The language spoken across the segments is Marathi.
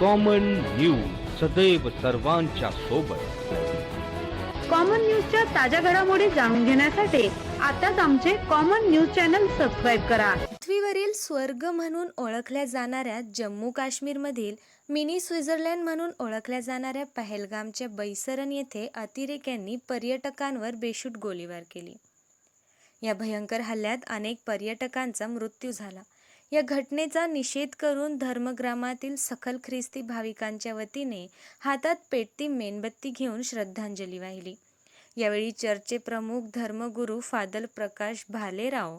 कॉमन न्यूज सदैव सर्वांच्या सोबत. कॉमन न्यूजच्या ताज्या घडामोडी जाणून घेण्यासाठी आताच आमचे कॉमन न्यूज चॅनल सबस्क्राईब करा. पृथ्वीवरील स्वर्ग म्हणून ओळखल्या जाणाऱ्या जम्मू काश्मीरमधील मिनी स्वित्झर्लंड म्हणून ओळखल्या जाणाऱ्या पहलगामच्या बैसरन येथे अतिरेक्यांनी पर्यटकांवर बेशूट गोळीबार केली. या भयंकर हल्ल्यात अनेक पर्यटकांचा मृत्यू झाला. या घटनेचा निषेध करून धर्मग्रामातील सखल ख्रिस्ती भाविकांच्या वतीने हातात पेटती मेणबत्ती घेऊन श्रद्धांजली वाहिली. यावेळी चर्चे प्रमुख धर्मगुरू फादल प्रकाश भालेराव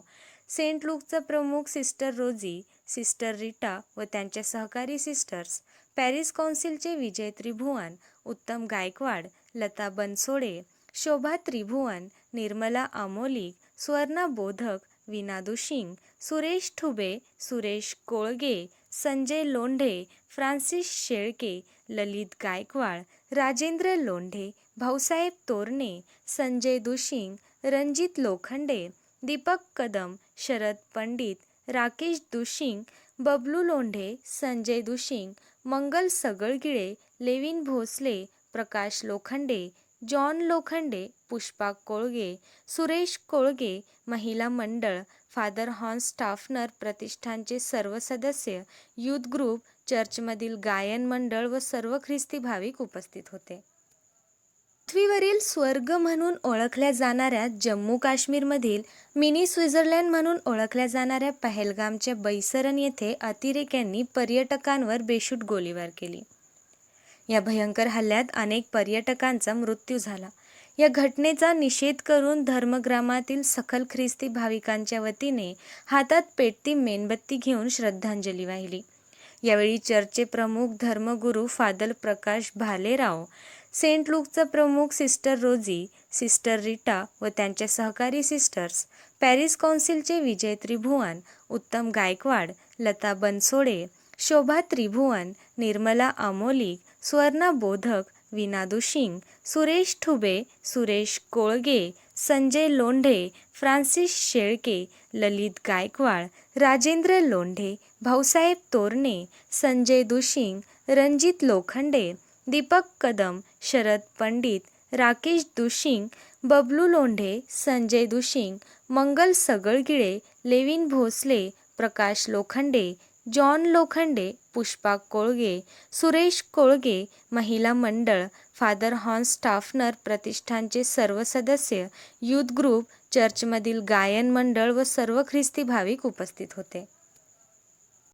सेंट लूकचा प्रमुख सिस्टर रोजी सिस्टर रिटा व त्यांच्या सहकारी सिस्टर्स पॅरिस कौन्सिलचे विजय त्रिभुवन उत्तम गायकवाड लता बनसोडे शोभा त्रिभुवन Nirmala Amoli Swarna Bodhak Vina Dushing Suresh Thube Suresh Kolge Sanjay Londhe Francis Shelke Lalit Gaikwad Rajendra Londhe Bhausaheb Torane Sanjay Dushing Ranjit Lokhande Deepak Kadam Sharad Pandit Rakesh Dushing Bablu Londhe Sanjay Dushing Mangal Sagalgile Levin Bhosale Prakash Lokhande John Lokhande Pushpa Kolge Suresh Kolge महिला मंडळ फादर हॉन स्टाफनर प्रतिष्ठानचे सर्व सदस्य युथ ग्रुप चर्चमधील गायन मंडळ व सर्व ख्रिस्ती भाविक उपस्थित होते. पृथ्वीवरील स्वर्ग म्हणून ओळखल्या जाणाऱ्या जम्मू काश्मीरमधील मिनी स्वित्झर्लंड म्हणून ओळखल्या जाणाऱ्या पहलगामच्या बैसरन येथे अतिरेक्यांनी पर्यटकांवर बेशूट गोळीबार केली. या भयंकर हल्ल्यात अनेक पर्यटकांचा मृत्यू झाला. या घटनेचा निषेध करून धर्मग्रामातील सखल ख्रिस्ती भाविकांच्या वतीने हातात पेटती मेणबत्ती घेऊन श्रद्धांजली वाहिली. यावेळी चर्चचे प्रमुख धर्मगुरू फादल प्रकाश भालेराव सेंट लूकचा प्रमुख सिस्टर रोजी सिस्टर रिटा व त्यांच्या सहकारी सिस्टर्स पॅरिस कौन्सिलचे विजय त्रिभुवन उत्तम गायकवाड लता बनसोडे शोभा त्रिभुवन Nirmala Amolik Bodhak Vina Dushing Suresh Thube Suresh Kolge Sanjay Londhe Francis Shelke Lalit Gaikwad Rajendra Londhe Bhausaheb Torane Sanjay Dushing Ranjit Lokhande Deepak Kadam Sharad Pandit Rakesh Dushing Bablu Londhe Sanjay Dushing Mangal Sagalgile Levin Bhosale Prakash Lokhande John Lokhande Pushpa Kolge Suresh Kolge महिला मंडळ फादर हॉर्न स्टाफनर प्रतिष्ठानचे सर्व सदस्य युथ ग्रुप चर्चमधील गायन मंडळ व सर्व ख्रिस्ती भाविक उपस्थित होते.